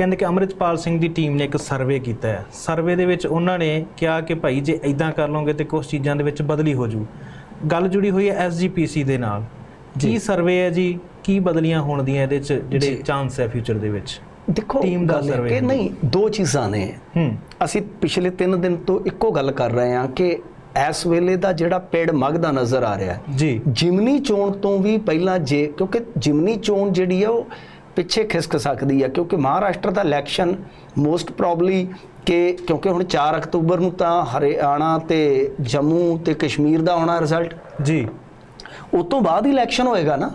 ਕਹਿੰਦੇ ਕਿ ਅਮਰਿਤਪਾਲ ਸਿੰਘ ਦੀ ਟੀਮ ਨੇ ਇੱਕ ਸਰਵੇ ਕੀਤਾ ਹੈ। ਸਰਵੇ ਦੇ ਵਿੱਚ ਉਹਨਾਂ ਨੇ ਕਿਹਾ ਕਿ ਭਾਈ ਜੇ ਇਦਾਂ ਕਰ ਲਓਗੇ ਤੇ ਕੁਝ ਚੀਜ਼ਾਂ ਦੇ ਵਿੱਚ ਬਦਲੀ ਹੋ ਜੂ। ਗੱਲ ਜੁੜੀ ਹੋਈ ਹੈ ਐਸਜੀਪੀਸੀ ਦੇ ਨਾਲ। ਕੀ ਸਰਵੇ ਹੈ ਜੀ? ਕੀ ਬਦਲੀਆਂ ਹੋਣ ਦੀਆਂ ਇਹਦੇ ਚ ਜਿਹੜੇ ਚਾਂਸ ਹੈ ਫਿਊਚਰ ਦੇ ਵਿੱਚ? ਦੇਖੋ Team ਦਾ survey ਕਿ। ਨਹੀਂ ਦੋ ਚੀਜ਼ਾਂ ਨੇ। ਅਸੀਂ ਪਿਛਲੇ 3 ਦਿਨ ਤੋਂ ਇੱਕੋ ਗੱਲ ਕਰ ਰਹੇ ਹਾਂ ਕਿ ਇਸ ਵੇਲੇ ਦਾ ਜਿਹੜਾ ਪੇੜ ਮਗਦਾ ਨਜ਼ਰ ਆ ਰਿਹਾ ਹੈ। ਜੀ। ਜਿਮਨੀ ਚੋਣ ਤੋਂ ਵੀ ਪਹਿਲਾਂ ਜੇ ਕਿਉਂਕਿ ਜਿਮਨੀ ਚੋਣ ਜਿਹੜੀ ਹੈ ਉਹ ਪਿੱਛੇ ਖਿਸਕ ਸਕਦੀ ਹੈ ਕਿਉਂਕਿ ਮਹਾਰਾਸ਼ਟਰ ਦਾ ਇਲੈਕਸ਼ਨ ਮੋਸਟ ਪ੍ਰੋਬਬਲੀ ਕਿ ਕਿਉਂਕਿ ਹੁਣ 4 ਅਕਤੂਬਰ ਨੂੰ ਤਾਂ ਹਰਿਆਣਾ ਤੇ ਜੰਮੂ ਤੇ ਕਸ਼ਮੀਰ ਦਾ ਆਉਣਾ ਰਿਜ਼ਲਟ ਜੀ। ਉਸ ਤੋਂ ਬਾਅਦ ਹੀ ਇਲੈਕਸ਼ਨ ਹੋਏਗਾ ਨਾ।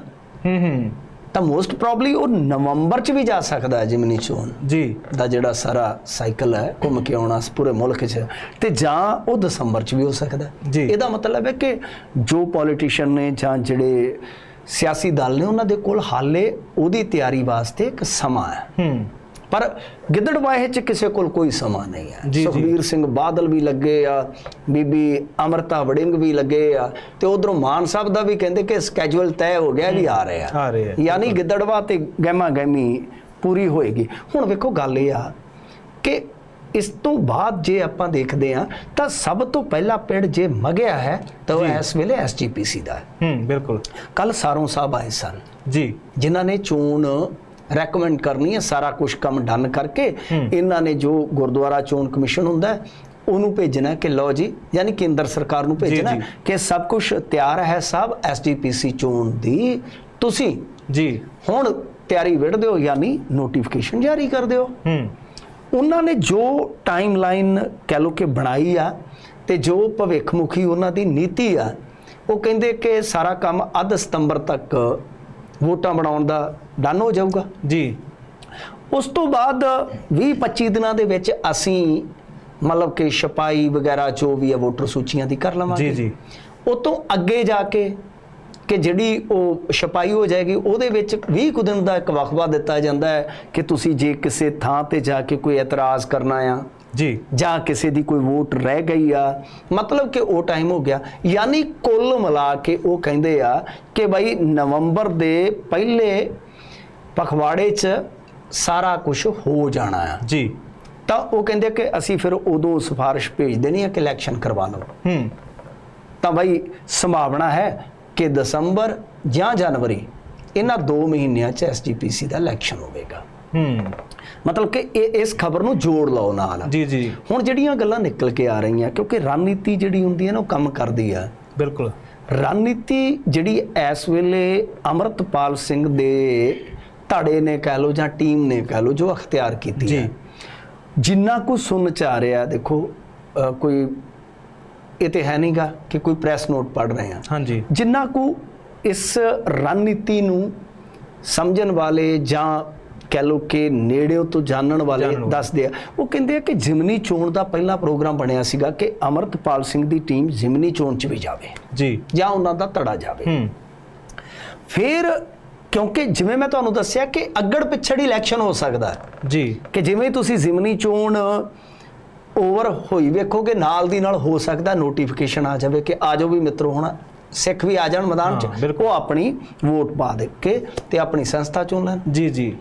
ਹੂੰ ਹੂੰ। ਤਾਂ ਮੋਸਟ ਪ੍ਰੋਬਬਲੀ ਉਹ ਨਵੰਬਰ 'ਚ ਵੀ ਜਾ ਸਕਦਾ ਹੈ ਜਿਮਨੀ ਚੋਣ। ਜੀ। ਦਾ ਜਿਹੜਾ ਸਾਰਾ ਸਾਈਕਲ ਹੈ ਘੁੰਮ ਕੇ ਆਉਣਾ ਪੂਰੇ ਮੁਲਕ 'ਚ। ਤੇ ਜਾਂ ਉਹ ਦਸੰਬਰ 'ਚ ਵੀ ਹੋ ਸਕਦਾ। ਜੀ। ਇਹਦਾ ਮਤਲਬ ਹੈ ਕਿ ਜੋ ਪੋਲੀਟੀਸ਼ੀਅਨ ਨੇ ਜਾਂ ਜਿਹੜੇ ਸਿਆਸੀ ਦਲ ਨੇ ਉਹਨਾਂ ਦੇ ਕੋਲ ਹਾਲੇ ਉਹਦੀ ਤਿਆਰੀ ਵਾਸਤੇ ਇੱਕ ਸਮਾਂ ਹੈ। ਹੂੰ। ਪਰ ਗਿੱਦੜਵਾਹੇ 'ਚ ਕਿਸੇ ਕੋਲ ਕੋਈ ਸਮਾਂ ਨਹੀਂ ਹੈ। ਸੁਖਬੀਰ ਸਿੰਘ ਬਾਦਲ ਵੀ ਲੱਗੇ ਆ ਬੀਬੀ ਅਮਰਤਾ ਵੜਿੰਗ ਵੀ ਲੱਗੇ ਆ ਤੇ ਉਧਰੋਂ ਮਾਨ ਸਾਹਿਬ ਦਾ ਵੀ ਕਹਿੰਦੇ ਕਿ ਸਕੇਜੂਲ ਤੈਅ ਹੋ ਗਿਆ ਵੀ ਆ ਰਹੇ। ਆ ਆ ਰਹੇ। ਆ, ਯਾਨੀ ਗਿੱਦੜਵਾ ਤੇ ਗਹਿਮਾ ਗਹਿਮੀ ਪੂਰੀ ਹੋਏਗੀ। ਹੁਣ ਵੇਖੋ ਗੱਲ ਇਹ ਆ ਕਿ ਇਸ ਤੋਂ ਬਾਅਦ ਜੇ ਆਪਾਂ ਦੇਖਦੇ ਆ ਤਾਂ ਸਭ ਤੋਂ ਪਹਿਲਾ ਪਿੰਡ ਜੇ ਮਗਿਆ ਹੈ ਤਾਂ ਉਹ ਇਸ ਵੇਲੇ ਐਸਜੀਪੀਸੀ ਦਾ ਹੈ। ਹੂੰ ਬਿਲਕੁਲ। ਕੱਲ ਸਾਰੋਂ ਸਾਹਿਬ ਆਏ ਸਨ। ਜੀ। ਜਿਨ੍ਹਾਂ ਨੇ ਚੋਣ ਰეკਮੈਂਡ ਕਰਨੀ ਹੈ ਸਾਰਾ ਕੁਝ ਕੰਮ ਡਨ ਕਰਕੇ। ਇਹਨਾਂ ਨੇ ਜੋ ਗੁਰਦੁਆਰਾ ਚੋਣ ਕਮਿਸ਼ਨ ਹੁੰਦਾ ਹੈ ਉਹਨੂੰ ਭੇਜਣਾ ਹੈ ਕਿ ਲਓ ਜੀ ਯਾਨੀ ਕੇਂਦਰ ਸਰਕਾਰ ਨੂੰ ਭੇਜਣਾ ਹੈ। ਕਿ ਸਭ ਕੁਝ ਤਿਆਰ ਹੈ ਸਭ ਐਸਡੀਪੀਸੀ ਚੋਣ ਦੀ। ਤੁਸੀਂ ਜੀ। ਹੁਣ ਤਿਆਰੀ ਵਿੜ ਦਿਓ ਯਾਨੀ ਨੋਟੀਫਿਕੇਸ਼ਨ ਜਾਰੀ ਕਰ ਦਿਓ। ਹੂੰ। ਉਹਨਾਂ ਨੇ ਜੋ ਟਾਈਮਲਾਈਨ ਕਹਿ ਲੋ ਕਿ ਬਣਾਈ ਆ ਤੇ ਜੋ ਭਵਿੱਖਮੁਖੀ ਉਹਨਾਂ ਦੀ ਨੀਤੀ ਆ ਉਹ ਕਹਿੰਦੇ ਕਿ ਸਾਰਾ ਕੰਮ ਅੱਧ ਸਤੰਬਰ ਤੱਕ ਵੋਟਾਂ ਬਣਾਉਣ ਦਾ ਡਨ ਹੋ ਜਾਊਗਾ। ਜੀ। ਉਸ ਤੋਂ ਬਾਅਦ 20-25 ਦਿਨਾਂ ਦੇ ਵਿੱਚ ਅਸੀਂ ਮਤਲਬ ਕਿ ਛਪਾਈ ਵਗੈਰਾ ਜੋ ਵੀ ਹੈ ਵੋਟਰ ਸੂਚੀਆਂ ਦੀ ਕਰ ਲਵਾਂਗੇ। ਜੀ, ਜੀ। ਉਹ ਤੋਂ ਅੱਗੇ ਜਾ ਕੇ ਕਿ ਜਿਹੜੀ ਉਹ ਛਪਾਈ ਹੋ ਜਾਏਗੀ ਉਹਦੇ ਵਿੱਚ 20 ਕੁ ਦਿਨ ਦਾ ਇੱਕ ਵਕਫਾ ਦਿੱਤਾ ਜਾਂਦਾ ਹੈ ਕਿ ਤੁਸੀਂ ਜੇ ਕਿਸੇ ਥਾਂ ਤੇ ਜਾ ਕੇ ਕੋਈ ਇਤਰਾਜ਼ ਕਰਨਾ ਆ ਜੀ। ਜਾਂ ਕਿਸੇ ਦੀ ਕੋਈ ਵੋਟ ਰਹਿ ਗਈ ਆ ਮਤਲਬ ਕਿ ਉਹ ਟਾਈਮ ਹੋ ਗਿਆ। ਯਾਨੀ ਕੁੱਲ ਮਿਲਾ ਕੇ ਉਹ ਕਹਿੰਦੇ ਆ ਕਿ ਭਾਈ ਨਵੰਬਰ ਦੇ ਪਹਿਲੇ ਪਖਵਾੜੇ 'ਚ ਸਾਰਾ ਕੁਝ ਹੋ ਜਾਣਾ ਆ। ਜੀ। ਤਾਂ ਉਹ ਕਹਿੰਦੇ ਕਿ ਅਸੀਂ ਫਿਰ ਉਦੋਂ ਸਿਫਾਰਿਸ਼ ਭੇਜ ਦੇਣੀ ਆ ਕਿ ਇਲੈਕਸ਼ਨ ਕਰਵਾ ਲਓ। ਹੂੰ। ਤਾਂ ਭਾਈ ਸੰਭਾਵਨਾ ਹੈ ਕਿ ਦਸੰਬਰ ਜਾਂ ਜਨਵਰੀ ਇਹਨਾਂ 2 ਮਹੀਨਿਆਂ 'ਚ ਐਸਜੀਪੀਸੀ ਦਾ ਇਲੈਕਸ਼ਨ ਹੋਵੇਗਾ। ਹੂੰ। ਮਤਲਬ ਕਿ ਇਹ ਇਸ ਖਬਰ ਨੂੰ ਜੋੜ ਲਓ ਨਾਲ। ਜੀ ਜੀ। ਹੁਣ ਜਿਹੜੀਆਂ ਗੱਲਾਂ ਨਿਕਲ ਕੇ ਆ ਰਹੀਆਂ ਕਿਉਂਕਿ ਰਣਨੀਤੀ ਜਿਹੜੀ ਹੁੰਦੀ ਹੈ ਨਾ ਉਹ ਕੰਮ ਕਰਦੀ ਆ। ਬਿਲਕੁਲ। ਰਣਨੀਤੀ ਜਿਹੜੀ ਇਸ ਵੇਲੇ ਅਮਰਤਪਾਲ ਸਿੰਘ ਦੇ ਧੜੇ ਨੇ ਕਹਿ ਲਓ ਜਾਂ ਟੀਮ ਨੇ ਕਹਿ ਲਓ ਜੋ ਅਖਤਿਆਰ ਕੀਤੀ। ਹੈ। ਜਿੰਨਾ ਕੁ ਸੁਣ ਚ ਆ ਰਿਹਾ ਦੇਖੋ ਕੋਈ ਇਹ ਤੇ ਹੈ ਨਹੀਂਗਾ ਕਿ ਕੋਈ ਪ੍ਰੈਸ ਨੋਟ ਪੜ ਰਹੇ ਆ। ਹਾਂਜੀ। ਜਿੰਨਾ ਕੁ ਇਸ ਰਣਨੀਤੀ ਨੂੰ ਸਮਝਣ ਵਾਲੇ ਜਾਂ ਕਹਿ ਲਓ ਕਿ ਨੇੜਿਓਂ ਤੋਂ ਜਾਣਨ ਵਾਲੇ। ਦੱਸਦੇ ਆ ਉਹ ਕਹਿੰਦੇ ਆ ਕਿ ਜਿਮਨੀ ਚੋਣ ਦਾ ਪਹਿਲਾ ਪ੍ਰੋਗਰਾਮ ਬਣਿਆ ਸੀਗਾ ਕਿ ਅਮਰਤਪਾਲ ਸਿੰਘ ਦੀ ਟੀਮ ਜਿਮਨੀ ਚੋਣ 'ਚ ਵੀ ਜਾਵੇ। ਜੀ। ਜਾਂ ਉਹਨਾਂ ਦਾ ਧੜਾ ਜਾਵੇ। ਹੂੰ। ਫਿਰ ਕਿਉਂਕਿ ਜਿਵੇਂ ਮੈਂ ਤੁਹਾਨੂੰ ਦੱਸਿਆ ਕਿ ਅੱਗੜ ਪਿਛੜ ਇਲੈਕਸ਼ਨ ਹੋ ਸਕਦਾ। ਜੀ। ਕਿ ਜਿਵੇਂ ਤੁਸੀਂ ਜ਼ਿਮਨੀ ਚੋਣ ਓਵਰ ਹੋਈ। ਵੇਖੋਗੇ ਨਾਲ ਦੀ ਨਾਲ ਹੋ ਸਕਦਾ ਨੋਟੀਫਿਕੇਸ਼ਨ ਆ ਜਾਵੇ ਕਿ ਆ ਜਾਓ ਵੀ ਮਿੱਤਰੋ ਹੁਣ ਸਿੱਖ ਵੀ ਆ ਜਾਣ ਮੈਦਾਨ 'ਚ। ਉਹ ਆਪਣੀ ਵੋਟ ਪਾ ਦੇ ਕੇ ਤੇ ਆਪਣੀ ਸੰਸਥਾ ਚੁਣ ਲੈਣ। ਜੀ ਜੀ।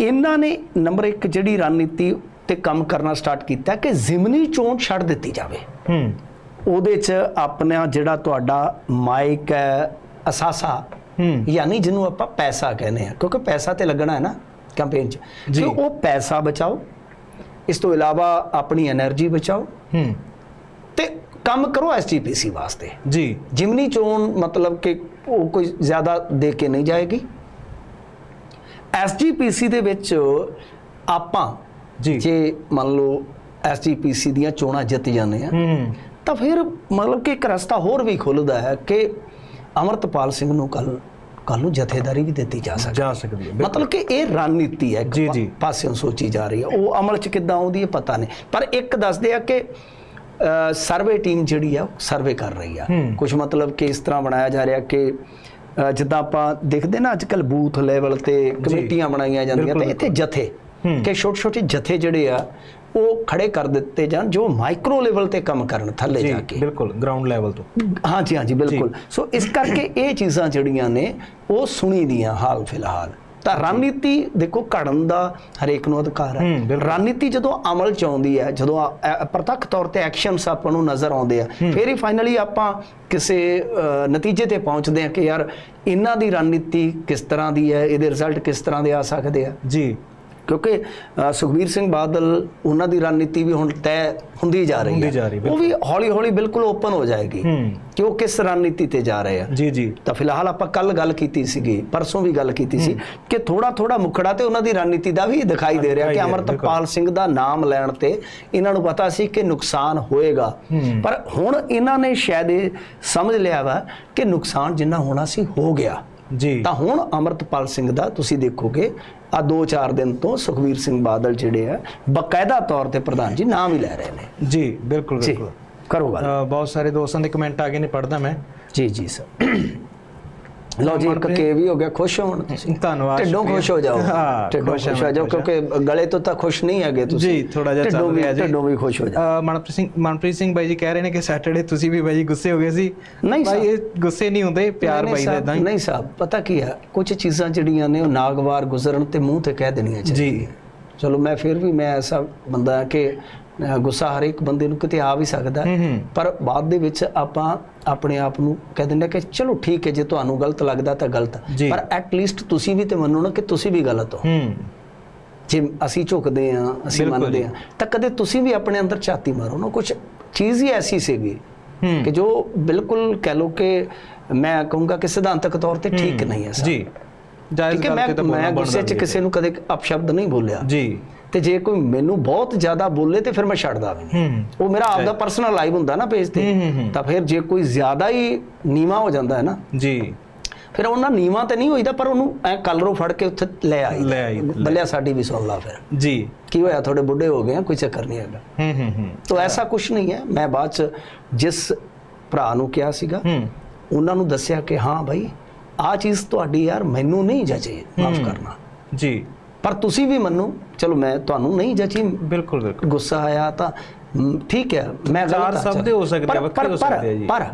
ਇਹਨਾਂ ਨੇ ਨੰਬਰ 1 ਜਿਹੜੀ ਰਣਨੀਤੀ ਤੇ ਕੰਮ ਕਰਨਾ ਸਟਾਰਟ ਕੀਤਾ ਕਿ ਜ਼ਿਮਨੀ ਚੋਣ ਛੱਡ ਦਿੱਤੀ ਜਾਵੇ। ਹੂੰ। ਉਹਦੇ 'ਚ ਆਪਣਾ ਜਿਹੜਾ ਤੁਹਾਡਾ ਮਾਈਕ ਹੈ ਅਸਾਸਾ ਹੂੰ। ਯਾਨੀ ਜਿਹਨੂੰ ਆਪਾਂ ਪੈਸਾ ਕਹਿੰਦੇ ਆ ਕਿਉਂਕਿ ਪੈਸਾ ਤੇ ਲੱਗਣਾ ਹੈ ਨਾ ਕੈਂਪੇਨ 'ਚ। ਜੀ। ਤੇ ਉਹ ਪੈਸਾ ਬਚਾਓ ਇਸ ਤੋਂ ਇਲਾਵਾ ਆਪਣੀ એનર્ਜੀ ਬਚਾਓ। ਹੂੰ। ਤੇ ਕੰਮ ਕਰੋ ਐਸਜੀਪੀਸੀ ਵਾਸਤੇ। ਜੀ। ਜਿਮਨੀ ਚੋਣ ਮਤਲਬ ਕਿ ਉਹ ਕੋਈ ਜ਼ਿਆਦਾ ਦੇ ਕੇ ਨਹੀਂ ਜਾਏਗੀ। ਐਸਜੀਪੀਸੀ ਦੇ ਵਿੱਚ ਆਪਾਂ ਜੀ। ਜੇ ਮੰਨ ਲਓ ਐਸਜੀਪੀਸੀ ਦੀਆਂ ਚੋਣਾਂ ਜਿੱਤ ਜਾਂਦੇ ਆ ਹੂੰ। ਤਾਂ ਫਿਰ ਮਤਲਬ ਕਿ ਇੱਕ ਰਸਤਾ ਹੋਰ ਵੀ ਖੁੱਲਦਾ ਹੈ ਕਿ ਅਮਰਤਪਾਲ ਸਿੰਘ ਨੂੰ ਕੱਲ ਕੱਲ ਨੂੰ ਜਥੇਦਾਰੀ ਵੀ ਦਿੱਤੀ ਜਾ ਸਕਦੀ ਜਾ ਸਕਦੀ ਹੈ। ਮਤਲਬ ਕਿ ਇਹ ਰਣਨੀਤੀ ਹੈ ਇੱਕ ਜੀ, ਜੀ। ਪਾਸਿਓਂ ਸੋਚੀ ਜਾ ਰਹੀ ਹੈ ਉਹ ਅਮਲ 'ਚ ਕਿੱਦਾਂ ਆਉਂਦੀ ਹੈ ਪਤਾ ਨਹੀਂ ਪਰ ਇੱਕ ਦੱਸਦੇ ਆ ਕਿ ਸਰਵੇ ਟੀਮ ਜਿਹੜੀ ਆ ਸਰਵੇ ਕਰ ਰਹੀ ਆ। ਕੁਝ ਮਤਲਬ ਕਿ ਇਸ ਤਰ੍ਹਾਂ ਬਣਾਇਆ ਜਾ ਰਿਹਾ ਕਿ ਜਿੱਦਾਂ ਆਪਾਂ ਦੇਖਦੇ ਨਾ ਅੱਜਕੱਲ ਬੂਥ ਲੈਵਲ ਤੇ ਕਮੇਟੀਆਂ ਬਣਾਈਆਂ ਜਾਂਦੀਆਂ ਤੇ ਇੱਥੇ ਜਥੇ। ਕਿ ਛੋਟੇ ਛੋਟੇ ਜਥੇ ਜਿਹੜੇ ਆ ਉਹ ਖੜੇ ਕਰ ਦਿੱਤੇ ਜਾਣ ਜੋ ਮਾਈਕਰੋ ਲੈਵਲ ਤੇ ਕੰਮ ਕਰਨ ਥੱਲੇ ਜੀ ਕੇ। ਬਿਲਕੁਲ ਗਰਾਊਂਡ ਲੈਵਲ ਤੋਂ। ਹਾਂਜੀ ਹਾਂਜੀ ਬਿਲਕੁਲ। ਸੋ ਇਸ ਕਰਕੇ ਇਹ ਚੀਜ਼ਾਂ ਜਿਹੜੀਆਂ ਨੇ ਉਹ ਸੁਣੀ ਦੀਆਂ ਹਾਲ ਫਿਲਹਾਲ। ਤਾਂ ਰਣਨੀਤੀ ਦੇਖੋ ਘੜਨ ਦਾ ਹਰੇਕ ਨੂੰ ਅਧਿਕਾਰ ਹੈ। ਰਣਨੀਤੀ ਜਦੋਂ ਅਮਲ ਚ ਆਉਂਦੀ ਹੈ ਜਦੋਂ ਪ੍ਰਤੱਖ ਤੌਰ ਤੇ ਐਕਸ਼ਨਸ ਆਪਾਂ ਨੂੰ ਨਜ਼ਰ ਆਉਂਦੇ ਆ ਫਿਰ ਹੀ ਫਾਈਨਲੀ ਆਪਾਂ ਕਿਸੇ ਨਤੀਜੇ ਤੇ ਪਹੁੰਚਦੇ ਆ ਕਿ ਯਾਰ ਇਹਨਾਂ ਦੀ ਰਣਨੀਤੀ ਕਿਸ ਤਰ੍ਹਾਂ ਦੀ ਹੈ ਇਹਦੇ ਰਿਜ਼ਲਟ ਕਿਸ ਤਰ੍ਹਾਂ ਦੇ ਆ ਸਕਦੇ ਆ। ਜੀ। ਕਿਉਂਕਿ ਸੁਖਬੀਰ ਸਿੰਘ ਬਾਦਲ ਉਹਨਾਂ ਦੀ ਰਣਨੀਤੀ ਵੀ ਹੁਣ ਤੈਅ ਹੁੰਦੀ ਜਾ ਰਹੀ ਹੈ ਉਹ ਵੀ ਹੌਲੀ ਹੌਲੀ ਬਿਲਕੁਲ ਓਪਨ ਹੋ ਜਾਏਗੀ ਕਿ ਉਹ ਕਿਸ ਰਣਨੀਤੀ ਤੇ ਜਾ ਰਹੇ ਆ। ਜੀ ਜੀ। ਤਾਂ ਫਿਲਹਾਲ ਆਪਾਂ ਕੱਲ ਗੱਲ ਕੀਤੀ ਸੀਗੀ ਪਰਸੋਂ ਵੀ ਗੱਲ ਕੀਤੀ ਸੀ ਕਿ ਥੋੜਾ ਥੋੜਾ ਮੁਖੜਾ ਤੇ ਉਹਨਾਂ ਦੀ ਰਣਨੀਤੀ ਦਾ ਵੀ ਦਿਖਾਈ ਦੇ ਰਿਹਾ ਕਿ ਅਮਰਤਪਾਲ ਸਿੰਘ ਦਾ ਨਾਮ ਲੈਣ ਤੇ ਇਹਨਾਂ ਨੂੰ ਪਤਾ ਸੀ ਕਿ ਨੁਕਸਾਨ ਹੋਏਗਾ। ਪਰ ਹੁਣ ਇਹਨਾਂ ਨੇ ਸ਼ਾਇਦ ਇਹ ਸਮਝ ਲਿਆ ਵਾ ਕਿ ਨੁਕਸਾਨ ਜਿੰਨਾ ਹੋਣਾ ਸੀ ਹੋ ਗਿਆ। ਜੀ। ਤਾਂ ਹੁਣ ਅਮਰਤਪਾਲ ਸਿੰਘ ਦਾ ਤੁਸੀਂ ਦੇਖੋਗੇ ਆ 2-4 ਦਿਨ ਤੋਂ ਸੁਖਵੀਰ ਸਿੰਘ ਬਾਦਲ ਜਿਹੜੇ ਆ ਬਕਾਇਦਾ ਤੌਰ ਤੇ ਪ੍ਰਧਾਨ ਜੀ ਨਾਮ ਹੀ ਲੈ ਰਹੇ ਨੇ। ਜੀ ਬਿਲਕੁਲ ਬਿਲਕੁਲ। ਕਰੋ ਗੱਲ। ਬਹੁਤ ਸਾਰੇ ਦੋਸਤਾਂ ਦੇ ਕਮੈਂਟ ਆ ਗਏ ਨੇ ਪੜਦਾ ਮੈਂ। ਜੀ ਜੀ ਸਰ। ਲਓ ਜੀ ਇੱਕ ਕੇ ਵੀ ਹੋ ਗਿਆ ਖੁਸ਼ ਹੋਣ ਤੁਸੀਂ? ਧੰਨਵਾਦ ਢਿੱਡੋਂ। ਖੁਸ਼ ਹੋ ਜਾਓ। ਹਾਂ, ਢਿੱਡੋਂ ਖੁਸ਼ ਹਾਂ ਜਾਓ ਕਿਉਂਕਿ ਗਲੇ ਤੋਂ ਤਾਂ ਖੁਸ਼ ਨਹੀਂ ਹੈਗੇ ਤੁਸੀਂ। ਜੀ ਥੋੜਾ ਜਿਹਾ ਚੱਲ ਰਿਹਾ ਜੀ। ਢਿੱਡੋਂ ਵੀ ਖੁਸ਼ ਹੋ ਜਾਓ। ਮਨਪ੍ਰੀਤ ਸਿੰਘ ਮਨਪ੍ਰੀਤ ਸਿੰਘ ਬਾਈ ਜੀ ਕਹਿ ਰਹੇ ਨੇ ਕਿ ਸੈਟਰਡੇ ਤੁਸੀਂ ਵੀ ਬਾਈ ਜੀ ਗੁੱਸੇ ਹੋ ਗਏ ਸੀ। ਨਹੀਂ ਬਾਈ। ਇਹ ਗੁੱਸੇ ਨਹੀਂ ਹੁੰਦੇ ਪਿਆਰ ਬਾਈ ਦਾ ਨਹੀਂ ਸਾਹਿਬ ਪਤਾ ਕੀ ਹੈ ਕੁਝ ਚੀਜ਼ਾਂ ਜਿਹੜੀਆਂ ਨੇ ਉਹ ਨਾਗਵਾਰ ਗੁਜ਼ਰਨ ਤੇ ਮੂੰਹ ਤੇ ਕਹਿ ਦੇਣੀਆਂ ਚਾਹੀਦੀਆਂ। ਜੀ ਚਲੋ ਮੈਂ ਫਿਰ ਵੀ ਮੈਂ ਐਸਾ ਬੰਦਾ ਕਿ ਗੁੱਸਾ ਹਰ ਇੱਕ ਬੰਦੇ ਨੂੰ ਕਿਤੇ ਆ ਵੀ ਸਕਦਾ ਪਰ ਬਾਅਦ ਦੇ ਵਿੱਚ ਆਪਾਂ ਆਪਣੇ ਆਪ ਨੂੰ ਕਹਿ ਦਿੰਦੇ ਕਿ ਚਲੋ ਠੀਕ ਹੈ ਜੇ ਤੁਹਾਨੂੰ ਗਲਤ ਲੱਗਦਾ ਤਾਂ ਗਲਤ। ਪਰ ਐਟ ਲੀਸਟ ਤੁਸੀਂ ਵੀ ਤੇ ਮੰਨੋ ਨਾ ਕਿ ਤੁਸੀਂ ਵੀ ਗਲਤ ਹੋ। ਜੇ ਅਸੀਂ ਝੁਕਦੇ ਆ ਅਸੀਂ ਮੰਨਦੇ। ਆ ਤਾਂ ਕਦੇ ਤੁਸੀਂ ਵੀ ਆਪਣੇ ਅੰਦਰ ਝਾਤੀ ਮਾਰੋ ਨਾ। ਕੁਝ ਚੀਜ਼ ਹੀ ਐਸੀ ਸੀਗੀ ਕਿ ਜੋ ਬਿਲਕੁਲ ਕਹਿ ਲੋ ਕਿ ਮੈਂ ਕਹੂੰਗਾ ਕਿ ਸਿਧਾਂਤਕ ਤੌਰ ਤੇ ਠੀਕ ਨਹੀਂ ਹੈ ਸਰ। ਜੀ। ਜਾਇਜ਼ ਗੱਲ ਮੈਂ ਤੇ ਮੈਂ ਗੁੱਸੇ 'ਚ ਕਿਸੇ ਨੂੰ ਕਦੇ ਅਪਸ਼ਬਦ ਨਹੀਂ ਬੋਲਿਆ। ਜੀ। ਤੇ ਜੇ ਕੋਈ ਮੈਨੂੰ ਬਹੁਤ ਜ਼ਿਆਦਾ ਬੋਲੇ ਤੇ ਫਿਰ ਮੈਂ ਛੱਡਦਾ ਵੀ ਨਹੀਂ। ਹੂੰ। ਉਹ ਮੇਰਾ ਆਪਦਾ ਪਰਸਨਲ ਲਾਈਵ ਹੁੰਦਾ ਨਾ ਪੇਜ ਤੇ। ਤਾਂ ਫਿਰ ਜੇ ਕੋਈ ਜ਼ਿਆਦਾ ਹੀ ਨੀਵਾ ਹੋ ਜਾਂਦਾ ਹੈ ਨਾ ਜੀ। ਫਿਰ ਉਹਨਾਂ ਨੀਵਾ ਤੇ ਨਹੀਂ ਹੋਈਦਾ ਪਰ ਉਹਨੂੰ ਐ ਕਲਰੋਂ ਫੜ ਕੇ ਉੱਥੇ ਲੈ ਆਈ। ਲੈ ਆਈ। ਬੱਲਿਆ ਸਾਡੀ ਵੀ ਸੁਣ ਲਾ ਫਿਰ। ਜੀ। ਕੀ ਹੋਇਆ? ਤੁਹਾਡੇ ਬੁੱਢੇ ਹੋ ਗਏ ਆ ਕੋਈ ਚੱਕਰ ਨਹੀਂ ਹੈਗਾ। ਹੂੰ ਹੂੰ ਹੂੰ। ਤੋ ਐਸਾ ਕੁਝ ਨਹੀਂ ਹੈ। ਮੈਂ ਬਾਅਦ ਚ ਜਿਸ ਭਰਾ ਨੂੰ ਕਿਹਾ ਸੀਗਾ ਹੂੰ। ਉਹਨਾਂ ਨੂੰ ਦੱਸਿਆ ਕਿ ਹਾਂ ਭਾਈ ਆ ਚੀਜ਼ ਤੁਹਾਡੀ ਯਾਰ ਮੈਨੂੰ ਨਹੀਂ ਜਚੇ ਮਾਫ। ਕਰਨਾ। ਜੀ। ਪਰ ਤੁਸੀਂ ਵੀ ਮੰਨੋ ਚਲੋ ਮੈਂ ਤੁਹਾਨੂੰ ਨਹੀਂ ਜਚੀ। ਬਿਲਕੁਲ ਬਿਲਕੁਲ। ਗੁੱਸਾ ਆਇਆ ਤਾਂ ਠੀਕ ਹੈ ਮੈਂ ਗਲਤ ਹਾਂ, ਸ਼ਬਦ ਹੋ ਸਕਦੇ ਆ, ਵੱਖਰੇ ਹੋ ਸਕਦੇ ਆ ਜੀ। ਪਰ।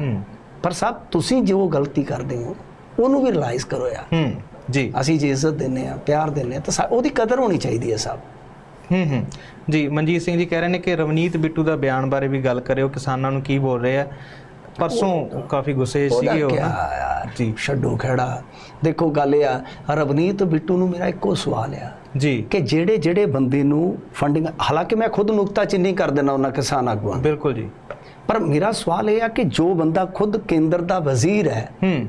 ਪਰ ਸਾਹਿਬ ਤੁਸੀਂ ਜੋ ਗਲਤੀ ਕਰਦੇ ਹੋ ਉਹਨੂੰ ਵੀ ਰਿਅਲਾਈਜ਼ ਕਰੋ ਯਾਰ। ਹੂੰ ਜੀ। ਅਸੀਂ ਜੇ ਇੱਜ਼ਤ ਦਿੰਨੇ ਆ ਪਿਆਰ ਦਿੰਨੇ ਆ ਤਾਂ ਉਹਦੀ ਕਦਰ ਹੋਣੀ ਚਾਹੀਦੀ ਹੈ ਸਾਹਿਬ ਹੂੰ ਹੂੰ। ਜੀ ਮਨਜੀਤ ਸਿੰਘ ਜੀ ਕਹਿ ਰਹੇ ਨੇ ਕਿ ਰਵਨੀਤ ਬਿੱਟੂ ਦਾ ਬਿਆਨ ਬਾਰੇ ਵੀ ਗੱਲ ਕਰਿਓ ਕਿਸਾਨਾਂ ਨੂੰ ਕੀ ਬੋਲ ਰਹੇ ਆ। ਪਰਸੋਂ ਕਾਫੀ ਗੁੱਸੇ ਸੀਗੇ ਉਹ ਜੀ। ਛੱਡੋ ਖੜਾ। ਦੇਖੋ ਗੱਲ ਇਹ ਆ ਰਵਨੀਤ ਬਿੱਟੂ ਨੂੰ ਮੇਰਾ ਇੱਕੋ ਸਵਾਲ ਆ ਜੀ। ਕਿ ਜਿਹੜੇ ਜਿਹੜੇ ਬੰਦੇ ਨੂੰ ਫੰਡਿੰਗ ਹਾਲਾਂਕਿ ਮੈਂ ਖੁਦ ਨੁਕਤਾਚੀਨੀ ਕਰ ਦੇਣਾ ਉਹਨਾਂ ਕਿਸਾਨ ਆਗੂਆਂ। ਬਿਲਕੁਲ ਜੀ। ਪਰ ਮੇਰਾ ਸਵਾਲ ਇਹ ਆ ਕਿ ਜੋ ਬੰਦਾ ਖੁਦ ਕੇਂਦਰ ਦਾ ਵਜ਼ੀਰ ਹੈ ਹੂੰ।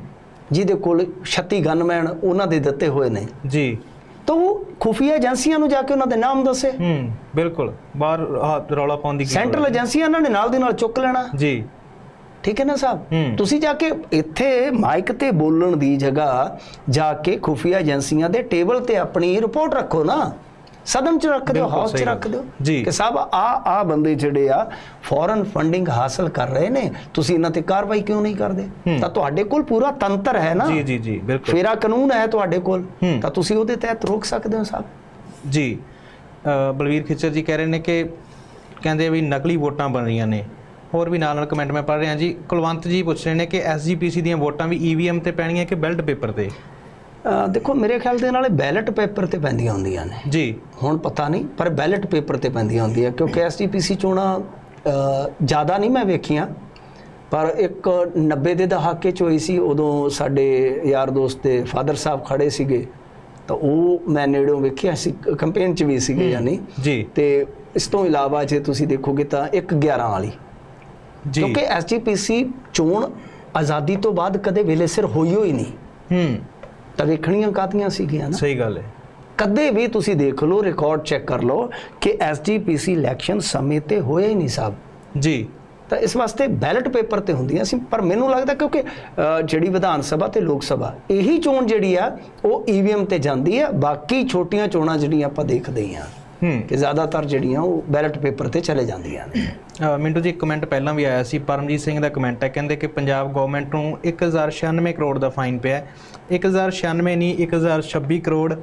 ਜਿਹਦੇ ਕੋਲ 36 ਗਨਮੈਨ ਉਹਨਾਂ ਦੇ ਦਿੱਤੇ ਹੋਏ ਨੇ। ਜੀ। ਤਾਂ ਉਹ ਖੁਫੀਆ ਏਜੰਸੀਆਂ ਨੂੰ ਜਾ ਕੇ ਉਹਨਾਂ ਦੇ ਨਾਮ ਦੱਸੇ। ਹੂੰ ਬਿਲਕੁਲ। ਬਾਹਰ ਰੌਲਾ ਪਾਉਣ ਦੀ ਕੀ ਸੈਂਟਰਲ? ਏਜੰਸੀਆਂ ਇਹਨਾਂ ਨੇ ਨਾਲ ਦੀ ਨਾਲ ਚੁੱਕ ਲੈਣਾ। ਜੀ। ਠੀਕ ਹੈ ਨਾ। ਸਾਹਿਬ? ਤੁਸੀਂ ਜਾ ਕੇ ਇੱਥੇ ਮਾਈਕ ਤੇ ਬੋਲਣ ਦੀ ਜਗ੍ਹਾ ਜਾ ਕੇ ਖੁਫੀਆ ਏਜੰਸੀਆਂ ਦੇ ਟੇਬਲ ਤੇ ਆਪਣੀ ਰਿਪੋਰਟ ਰੱਖੋ ਨਾ। ਸਦਨ ਚ ਰੱਖ ਦਿਓ ਹਾਊਸ ਚ ਰੱਖ। ਦਿਓ। ਕਿ ਸਾਹਿਬ ਆ ਆ ਬੰਦੇ ਜਿਹੜੇ ਆ ਫੋਰਨ ਫੰਡਿੰਗ ਹਾਸਲ ਕਰ ਰਹੇ ਨੇ। ਤੁਸੀਂ ਇਹਨਾਂ ਤੇ ਕਾਰਵਾਈ ਕਿਉਂ ਨਹੀਂ ਕਰਦੇ। ਤਾਂ ਤੁਹਾਡੇ ਕੋਲ ਪੂਰਾ ਤੰਤਰ ਹੈ ਨਾ। ਜੀ ਜੀ ਜੀ ਬਿਲਕੁਲ। ਫੇਰਾ ਕਾਨੂੰਨ ਹੈ ਤੁਹਾਡੇ ਕੋਲ। ਤਾਂ ਤੁਸੀਂ ਉਹਦੇ ਤਹਿਤ ਰੋਕ ਸਕਦੇ ਹੋ ਸਾਹਿਬ? ਜੀ। ਬਲਵੀਰ ਖਿੱਚਰ ਜੀ ਕਹਿ ਰਹੇ ਨੇ ਕਿ ਕਹਿੰਦੇ ਵੀ ਨਕਲੀ ਵੋਟਾਂ ਬਣ ਰਹੀਆਂ ਨੇ। ਹੋਰ ਵੀ ਨਾਲ ਨਾਲ ਕਮੈਂਟ ਮੈਂ ਪੜ੍ਹ ਰਿਹਾ ਜੀ। ਕੁਲਵੰਤ ਜੀ ਪੁੱਛ ਰਹੇ ਨੇ ਕਿ ਐਸਜੀਪੀਸੀ ਦੀਆਂ ਵੋਟਾਂ ਵੀ ਈਵੀਐਮ ਤੇ ਪੈਣੀਆਂ ਕਿ ਬੈਲਟ ਪੇਪਰ ਤੇ? ਦੇਖੋ ਮੇਰੇ ਖਿਆਲ ਦੇ ਨਾਲ ਬੈਲਟ ਪੇਪਰ ਤੇ ਪੈਂਦੀਆਂ ਹੁੰਦੀਆਂ ਨੇ। ਜੀ। ਹੁਣ ਪਤਾ ਨਹੀਂ ਪਰ ਬੈਲਟ ਪੇਪਰ ਤੇ ਪੈਂਦੀਆਂ ਹੁੰਦੀਆਂ ਕਿਉਂਕਿ ਐਸਟੀਪੀਸੀ ਚੋਣਾਂ ਜ਼ਿਆਦਾ ਨਹੀਂ ਮੈਂ ਵੇਖੀਆਂ। ਪਰ ਇੱਕ 90 ਦੇ ਦਹਾਕੇ ਚ ਹੋਈ ਸੀ ਉਦੋਂ ਸਾਡੇ ਯਾਰ ਦੋਸਤ ਦੇ ਫਾਦਰ ਸਾਹਿਬ ਖੜੇ ਸੀਗੇ। ਤਾਂ ਉਹ ਮੈਂ ਨੇੜੋਂ ਵੇਖਿਆ ਸੀ ਕੰਪੇਨ ਚ ਵੀ ਸੀਗੇ ਯਾਨੀ। ਜੀ। ਤੇ ਇਸ ਤੋਂ ਇਲਾਵਾ ਜੇ ਤੁਸੀਂ ਦੇਖੋਗੇ ਤਾਂ ਇੱਕ 11 ਵਾਲੀ। ਕਿਉਂਕਿ ਐਸਜੀਪੀਸੀ ਚੋਣ ਆਜ਼ਾਦੀ ਤੋਂ ਬਾਅਦ ਕਦੇ ਵੇਲੇ ਸਿਰ ਹੋਈ ਹੋਈ ਨਹੀਂ। ਹੂੰ। ਤਾਂ ਵੇਖਣੀਆਂ ਕਾਹਦੀਆਂ ਸੀਗੀਆਂ ਨਾ? ਸਹੀ ਗੱਲ ਹੈ ਕਦੇ ਵੀ ਤੁਸੀਂ ਦੇਖ ਲਓ ਰਿਕਾਰਡ ਚੈੱਕ ਕਰ ਲਓ ਕਿ ਐਸਜੀਪੀਸੀ ਇਲੈਕਸ਼ਨ ਸਮੇਂ ਤੇ ਹੋਇਆ ਹੀ ਨਹੀਂ ਸਾਹਿਬ। ਜੀ। ਤਾਂ ਇਸ ਵਾਸਤੇ ਬੈਲਟ ਪੇਪਰ ਤੇ ਹੁੰਦੀਆਂ ਸੀ ਪਰ ਮੈਨੂੰ ਲੱਗਦਾ ਕਿਉਂਕਿ ਜਿਹੜੀ ਵਿਧਾਨ ਸਭਾ ਤੇ ਲੋਕ ਸਭਾ ਇਹੀ ਚੋਣ ਜਿਹੜੀ ਆ ਉਹ ਈਵੀਐਮ ਤੇ ਜਾਂਦੀ ਆ ਬਾਕੀ ਛੋਟੀਆਂ ਚੋਣਾਂ ਜਿਹੜੀਆਂ ਆਪਾਂ ਦੇਖਦੇ ਹੂੰ ਕਿ ਜ਼ਿਆਦਾਤਰ ਜਿਹੜੀਆਂ ਉਹ ਬੈਲਟ ਪੇਪਰ ਤੇ ਚਲੇ ਜਾਂਦੀਆਂ ਨੇ। ਮਿੰਟੂ ਜੀ ਇੱਕ ਕਮੈਂਟ ਪਹਿਲਾਂ ਵੀ ਆਇਆ ਸੀ ਪਰਮਜੀਤ ਸਿੰਘ ਦਾ ਕਮੈਂਟ ਹੈ ਕਹਿੰਦੇ ਕਿ ਪੰਜਾਬ ਗਵਰਨਮੈਂਟ ਨੂੰ 1096 ਕਰੋੜ ਦਾ ਫਾਈਨ ਪਿਆ ਹੈ। 1096 ਨਹੀਂ 1026 ਕਰੋੜ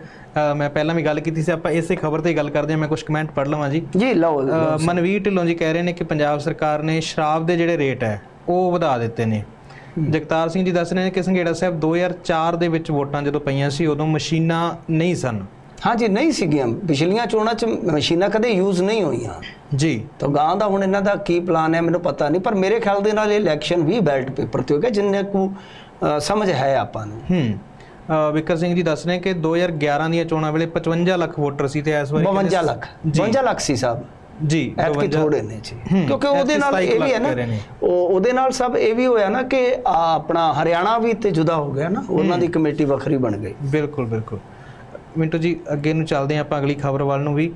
ਮੈਂ ਪਹਿਲਾਂ ਵੀ ਗੱਲ ਕੀਤੀ ਸੀ ਆਪਾਂ ਇਸੇ ਖਬਰ ਤੇ ਗੱਲ ਕਰਦੇ ਹਾਂ ਮੈਂ ਕੁਝ ਕਮੈਂਟ ਪੜ੍ਹ ਲਵਾਂ ਜੀ। ਜੀ ਲਓ ਮਨਵੀਰ ਢਿੱਲੋਂ ਜੀ ਕਹਿ ਰਹੇ ਨੇ ਕਿ ਪੰਜਾਬ ਸਰਕਾਰ ਨੇ ਸ਼ਰਾਬ ਦੇ ਜਿਹੜੇ ਰੇਟ ਹੈ ਉਹ ਵਧਾ ਦਿੱਤੇ ਨੇ। ਜਗਤਾਰ ਸਿੰਘ ਜੀ ਦੱਸ ਰਹੇ ਨੇ ਕਿ ਸੰਘੇੜਾ ਸਾਹਿਬ 2004 ਦੇ ਵਿੱਚ ਵੋਟਾਂ ਜਦੋਂ ਪਈਆਂ ਸੀ ਉਦੋਂ ਮਸ਼ੀਨਾਂ ਨਹੀਂ ਸਨ। ਹਾਂਜੀ ਨਹੀਂ ਸੀਗੀਆਂ। ਪਿਛਲੀਆਂ ਚੋਣਾਂ 'ਚ ਮਸ਼ੀਨਾਂ ਕਦੇ ਯੂਜ਼ ਨਹੀਂ ਹੋਈਆਂ। ਜੀ। ਤਾਂ ਗਾਂ ਦਾ ਹੁਣ ਇਹਨਾਂ ਦਾ ਕੀ ਪਲਾਨ ਹੈ ਮੈਨੂੰ ਪਤਾ ਨਹੀਂ ਪਰ ਮੇਰੇ ਖਿਆਲ ਦੇ ਨਾਲ ਇਹ ਇਲੈਕਸ਼ਨ ਵੀ ਬੈਲਟ ਪੇਪਰ ਤੇ ਹੋ ਗਿਆ ਜਿੰਨੇ ਕੁ ਸਮਝ ਹੈ ਆਪਾਂ ਨੂੰ। ਹੂੰ। ਵਿਕਰ ਸਿੰਘ ਜੀ ਦੱਸ ਰਹੇ ਕਿ 2011 ਦੀਆਂ ਚੋਣਾਂ ਵੇਲੇ 55 ਲੱਖ ਵੋਟਰ ਸੀ ਤੇ ਇਸ ਵਾਰੀ 52 ਲੱਖ। 52 ਲੱਖ ਸੀ ਸਾਹਿਬ ਜੀ ਐਤਕੀ 52 ਥੋੜੇ ਨੇ ਜੀ। ਕਿਉਂਕਿ ਉਹਦੇ ਨਾਲ ਇਹ ਵੀ ਹੈ ਨਾ ਉਹਦੇ ਨਾਲ ਸਭ ਇਹ ਵੀ ਹੋਇਆ ਨਾ ਕਿ ਆਪਣਾ ਹਰਿਆਣਾ ਵੀ ਤੇ ਜੁਦਾ ਹੋ ਗਿਆ ਨਾ ਉਹਨਾਂ ਦੀ ਕਮੇਟੀ ਵੱਖਰੀ ਬਣ ਗਈ। ਬਿਲਕੁਲ ਬਿਲਕੁਲ। ਮਿੰਟੂ ਜੀ ਅੱਗੇ ਨੂੰ ਚੱਲਦੇ ਹਾਂ ਆਪਾਂ ਅਗਲੀ ਖਬਰ ਵੱਲ ਨੂੰ ਵੀ।